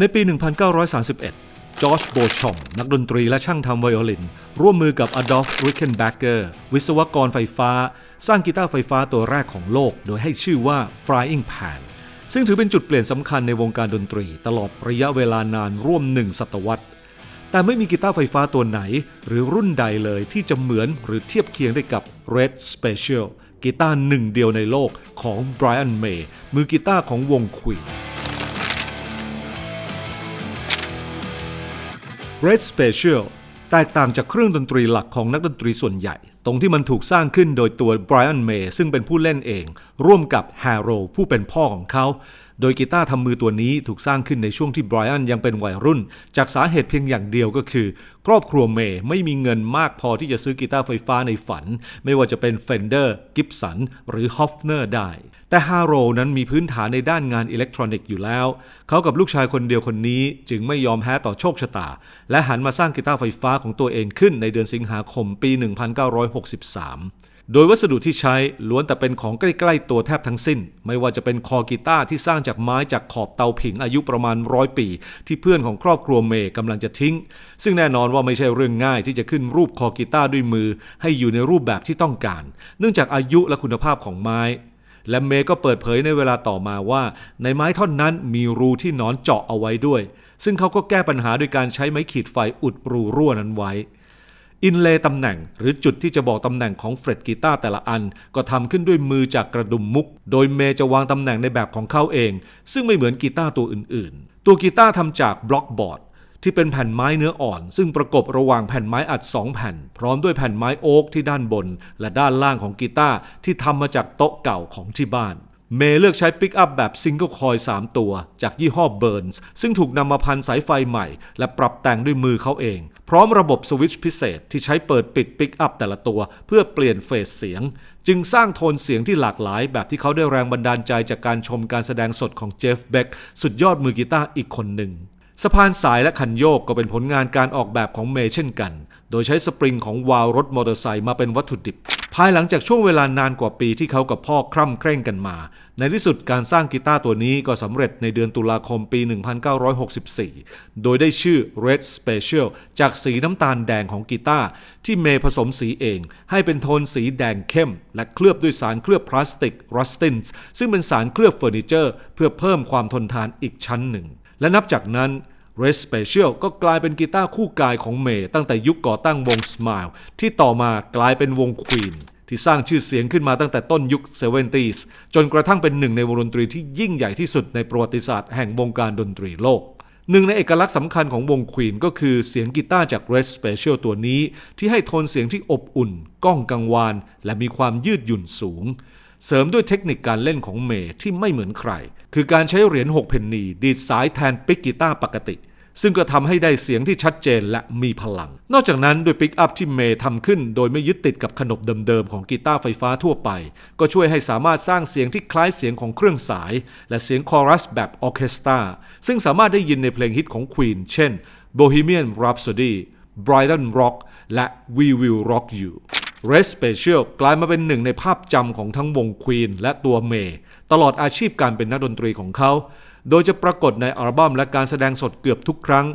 ในปี 1931 จอร์จโบชอมนักดนตรีและช่างทำไวโอลิน ร่วมมือกับอดอล์ฟริกเคนแบกเกอร์วิศวกรไฟฟ้า สร้างกีตาร์ไฟฟ้าตัวแรกของโลก โดยให้ชื่อว่า Flying Pan ซึ่งถือเป็นจุดเปลี่ยนสำคัญในวงการดนตรี ตลอดระยะเวลานานร่วมหนึ่งศตวรรษ แต่ไม่มีกีตาร์ไฟฟ้าตัวไหน หรือรุ่นใดเลยที่จะเหมือนหรือเทียบเคียงได้กับ Red Special กีตาร์หนึ่งเดียวในโลกของ Brian May มือกีตาร์ของวง Queen Red Special แตกต่างจากเครื่องดนตรีหลักของนักดนตรีส่วนใหญ่ ตรงที่มันถูกสร้างขึ้นโดยตัว Brian May ซึ่งเป็นผู้เล่นเอง ร่วมกับ Harold ผู้เป็นพ่อของเขา โดยกีตาร์ทำมือตัวนี้ถูกสร้างขึ้นในช่วงที่ไบรอันยังเป็นวัยรุ่น จากสาเหตุเพียงอย่างเดียวก็คือ ครอบครัวเมย์ไม่มีเงินมากพอที่จะซื้อกีตาร์ไฟฟ้าในฝัน ไม่ว่าจะเป็น Fender Gibson หรือ Hofner ได้ แต่ฮาโรนั้นมีพื้นฐานในด้านงานอิเล็กทรอนิกส์อยู่แล้ว เขากับลูกชายคนเดียวคนนี้จึงไม่ยอมแพ้ต่อโชคชะตา และหันมาสร้างกีตาร์ไฟฟ้าของตัวเองขึ้นในเดือนสิงหาคมปี 1963 โดยวัสดุที่ใช้ล้วนแต่เป็นของใกล้ ๆ ตัวแทบทั้งสิ้น ไม่ว่าจะเป็นคอกีตาร์ที่สร้างจากไม้จากขอบเตาผิงอายุประมาณร้อยปี ที่เพื่อนของครอบครัวเมย์กำลังจะทิ้ง ซึ่งแน่นอนว่าไม่ใช่เรื่องง่ายที่จะขึ้นรูปคอกีตาร์ด้วยมือ ให้อยู่ในรูปแบบที่ต้องการ เนื่องจากอายุและคุณภาพของไม้ และเมย์ก็เปิดเผยในเวลาต่อมาว่า ในไม้ท่อนนั้นมีรูที่หนอนเจาะเอาไว้ด้วย ซึ่งเขาก็แก้ปัญหาโดยการใช้ไม้ขีดไฟอุดรูรั่วนั้นไว้ อินเลตำแหน่ง หรือจุดที่จะบอกตำแหน่งของเฟรดกีตาร์แต่ละอัน ก็ทำขึ้นด้วยมือจากกระดุมมุก โดยเมจะวางตำแหน่งในแบบของเขาเอง ซึ่งไม่เหมือนกีตาร์ตัวอื่นๆ ตัวกีตาร์ทำจากบล็อกบอร์ดที่เป็นแผ่นไม้เนื้ออ่อน ซึ่งประกบระหว่างแผ่นไม้อัด 2 แผ่น พร้อมด้วยแผ่นไม้โอ๊กที่ด้านบน และด้านล่างของกีตาร์ที่ทำมาจากโต๊ะเก่าของที่บ้าน เมย์เลือกใช้ปิกอัพแบบซิงเกิลคอย 3 ตัว จากยี่ห้อเบิร์นส์ซึ่งถูกนำมาพันสายไฟใหม่ และปรับแต่งด้วยมือเขาเอง พร้อมระบบสวิตช์พิเศษที่ใช้เปิดปิดปิกอัพแต่ละตัว เพื่อเปลี่ยนเฟสเสียง จึงสร้างโทนเสียงที่หลากหลายแบบที่เขาได้แรงบันดาลใจจากการชมการแสดงสดของเจฟเบ k สุดยอดมือกีตาร์อีกคนหนึ่งสะพานสายและคันโยกก็เป็นผลงานการออกแบบของเมย์เช่นกัน โดยใช้สปริงของวาล์วรถมอเตอร์ไซค์มาเป็นวัตถุดิบ ภายหลังจากช่วงเวลานานกว่าปีที่เขากับพ่อคร่ำเคร่งกันมา ในที่สุดการสร้างกีตาร์ตัวนี้ก็สำเร็จในเดือนตุลาคมปี 1964 โดยได้ชื่อ Red Special จากสีน้ำตาลแดงของกีตาร์ที่เมย์ผสมสีเอง ให้เป็นโทนสีแดงเข้ม และเคลือบด้วยสารเคลือบพลาสติกรัสตินซึ่งเป็นสารเคลือบเฟอร์นิเจอร์ เพื่อเพิ่มความทนทานอีกชั้นหนึ่ง และนับจากนั้น Red Special ก็กลายเป็นกีตาร์คู่กายของเมย์ตั้งแต่ยุคก่อตั้งวง Smile ที่ต่อมากลายเป็นวง Queen ที่สร้างชื่อเสียงขึ้นมาตั้งแต่ต้นยุค 70s จนกระทั่งเป็นหนึ่งในวงดนตรีที่ยิ่งใหญ่ที่สุดในประวัติศาสตร์แห่งวงการดนตรีโลก หนึ่งในเอกลักษณ์สำคัญของวง Queen ก็คือเสียงกีตาร์จาก Red Special ตัวนี้ ที่ให้โทนเสียงที่อบอุ่น ก้องกังวาน และมีความยืดหยุ่นสูง เสริมด้วยเทคนิคการเล่นของเมย์ที่ไม่เหมือนใคร คือการใช้เหรียญ 6 เพนนีดีดสายแทนปิกกีตาร์ปกติ ซึ่งก็ทำให้ได้เสียงที่ชัดเจนและมีพลัง นอกจากนั้นด้วยปิกอัพที่เมย์ทำขึ้น โดยไม่ยึดติดกับขนบเดิมๆของกีตาร์ไฟฟ้าทั่วไป ก็ช่วยให้สามารถสร้างเสียงที่คล้ายเสียงของเครื่องสาย และเสียงคอรัสแบบออเคสตราซึ่งสามารถได้ยินในเพลงฮิตของ Queen เช่น Bohemian Rhapsody Brighton Rock และ We Will Rock You Red Special กลายมาเป็นหนึ่งในภาพจำของทั้งวง Queen และตัวเมย์ตลอดอาชีพการเป็นนักดนตรีของเขา โดยจะปรากฏในอัลบั้มและการแสดงสดเกือบทุกครั้ง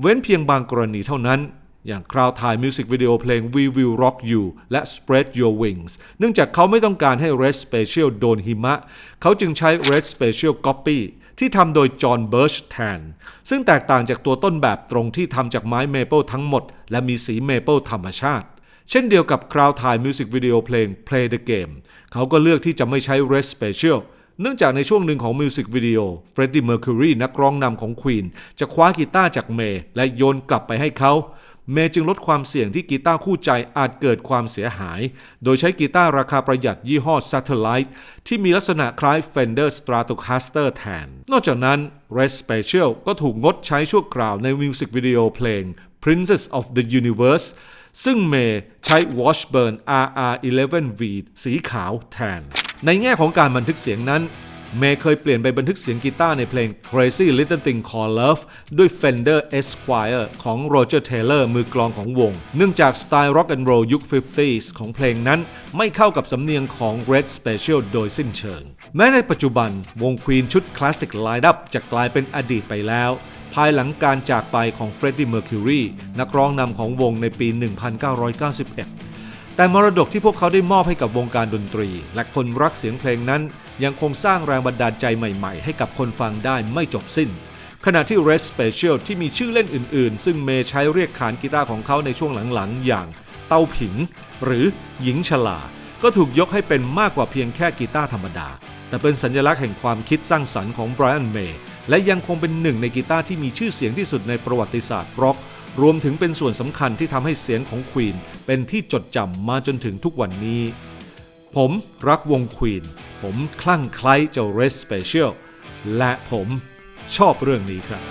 เว้นเพียงบางกรณีเท่านั้น อย่างคราวถ่ายมิวสิกวิดีโอเพลง We Will Rock You และ Spread Your Wings เนื่องจากเขาไม่ต้องการให้ Red Special โดนหิมะ เขาจึงใช้ Red Special Copy ที่ทำโดยจอห์นเบิร์ชแทน ซึ่งแตกต่างจากตัวต้นแบบตรงที่ทำจากไม้เมเปิลทั้งหมด และมีสีเมเปิลธรรมชาติ เช่นเดียวกับคราวถ่ายมิวสิกวิดีโอเพลง Play the Game เขาก็เลือกที่จะไม่ใช้ Red Special เนื่องจากในช่วงหนึ่งของมิวสิกวิดีโอเฟรดดี้เมอร์คิวรีนักร้องนำของ Queen จะคว้ากีตาร์จากเมย์และโยนกลับไปให้เขา เมย์จึงลดความเสี่ยงที่กีตาร์คู่ใจอาจเกิดความเสียหาย โดยใช้กีตาร์ราคาประหยัดยี่ห้อ Satellite ที่มีลักษณะคล้าย Fender Stratocaster แทน นอกจากนั้น Red Special ก็ถูกงดใช้ชั่วคราวในมิวสิกวิดีโอเพลง Princess of the Universe ซึ่งเมย์ใช้ Washburn RR11V สีขาวแทน ในแง่ของการบันทึกเสียงนั้น เมย์เคยเปลี่ยนไปบันทึกเสียงกีตาร์ในเพลง Crazy Little Thing Called Love ด้วย Fender Esquire ของ Roger Taylor มือกลองของวง เนื่องจากสไตล์ Rock and Roll ยุค 50s ของเพลงนั้น ไม่เข้ากับสำเนียงของ Red Special โดยสิ้นเชิง แม้ในปัจจุบันวง Queen ชุด Classic Lineup จะกลายเป็นอดีตไปแล้วภายหลังการจากไปของเฟรดดี้เมอร์คิวรีนักร้องนำของวงในปี 1991 แต่มรดกที่พวกเขาได้มอบให้กับวงการดนตรี และคนรักเสียงเพลงนั้น ยังคงสร้างแรงบันดาลใจใหม่ๆ ให้กับคนฟังได้ไม่จบสิ้น ขณะที่ Red Special ที่มีชื่อเล่นอื่นๆ ซึ่งเมย์ใช้เรียกขานกีตาร์ของเขาในช่วงหลังๆ อย่างเต้าผิง หรือหญิงฉลา ก็ถูกยกให้เป็นมากกว่าเพียงแค่กีตาร์ธรรมดา แต่เป็นสัญลักษณ์แห่งความคิดสร้างสรรค์ของไบรอันเมย์และยังคงเป็นหนึ่งในกีตาร์ที่มีชื่อเสียงที่สุดในประวัติศาสตร์ร็อก รวมถึงเป็นส่วนสำคัญที่ทำให้เสียงของควีนเป็นที่จดจำมาจนถึงทุกวันนี้ ผมรักวงควีนผมคลั่งไคล้เจ้า Red Special และผมชอบเรื่องนี้ครับ